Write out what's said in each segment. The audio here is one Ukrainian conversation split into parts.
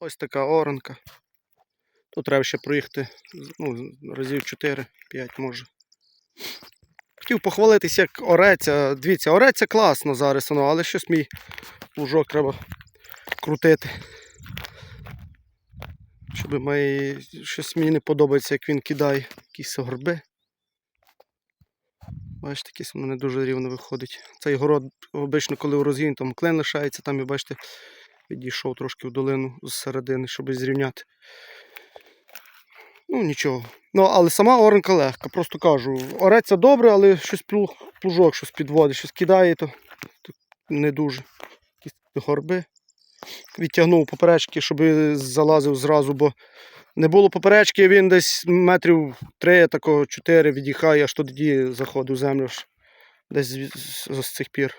Ось така оранка. Тут треба ще проїхати ну, разів 4-5 може. Хотів похвалитись, як ореться. Дивіться, ореться класно зараз, воно, але щось мій плужок треба крутити. Щоб має... щось мені не подобається, як він кидає якісь горби. Бачите, якесь воно не дуже рівно виходить. Цей город обично, коли у розгін, там клин лишається, там і бачите, відійшов трошки в долину з середини, щоб зрівняти. Ну нічого. Ну, але сама оранка легка, просто кажу. Ореться добре, але щось плужок щось підводить, щось кидає, то, не дуже. Якісь горби. Відтягнув поперечки, щоб залазив зразу, бо не було поперечки, він десь метрів 3, такого 4 від'їхає, аж тоді заходив землю. Десь з цих пір.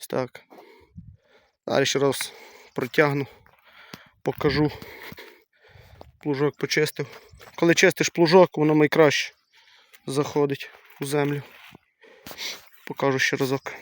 Ось так. Далі ще раз протягну, покажу. Плужок почистив. Коли чистиш плужок, воно найкраще заходить у землю. Покажу ще разок.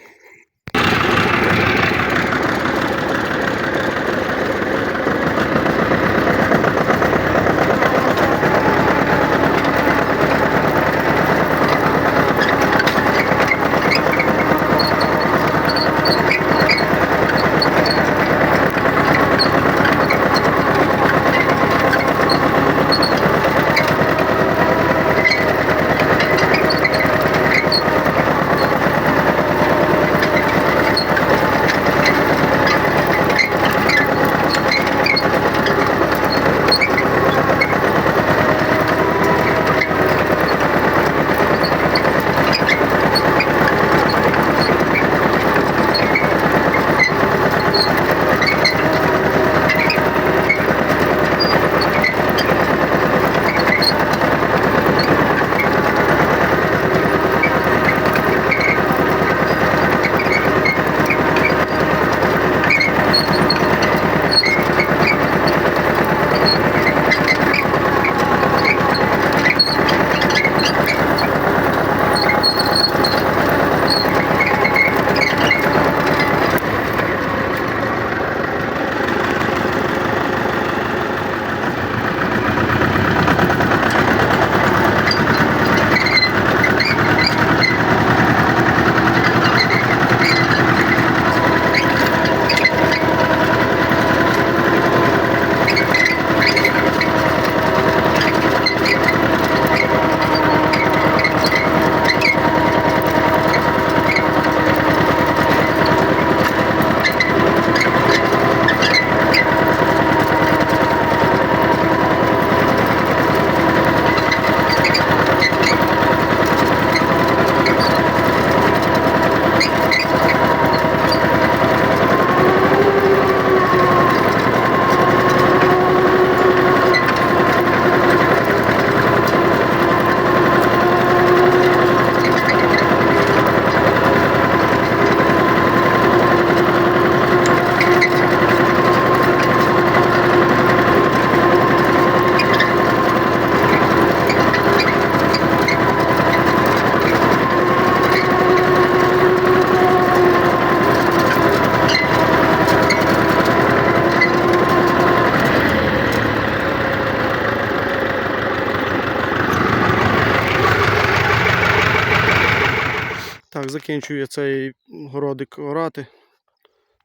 Закінчую я цей городик орати.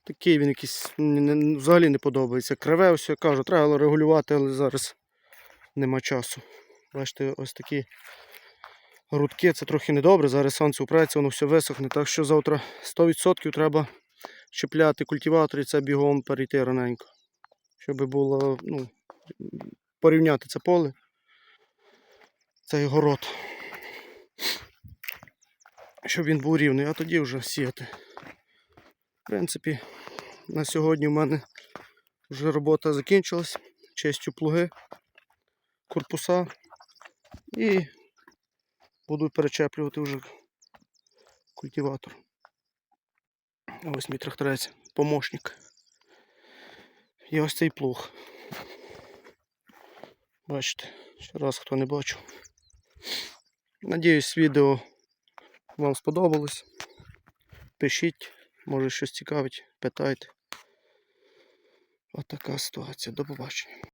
Такий він якийсь взагалі не подобається. Криве я кажу, треба регулювати, але зараз нема часу. Бачите, ось такі грудки, це трохи недобре. Зараз сонце упреться, воно все висохне. Так що завтра 100% треба чіпляти культиватор і це бігом перейти раненько. Щоб було, ну, порівняти це поле, цей город. Щоб він був рівний, а тоді вже сіяти. В принципі, на сьогодні в мене вже робота закінчилась. Чистю плуги, корпуса і буду перечеплювати вже культиватор. Ось мій тракторець, помощник. І ось цей плуг. Бачите, ще раз хто не бачив. Надіюсь, відео вам сподобалось. Пишіть, може щось цікавить, питайте. Отака ситуація. До побачення.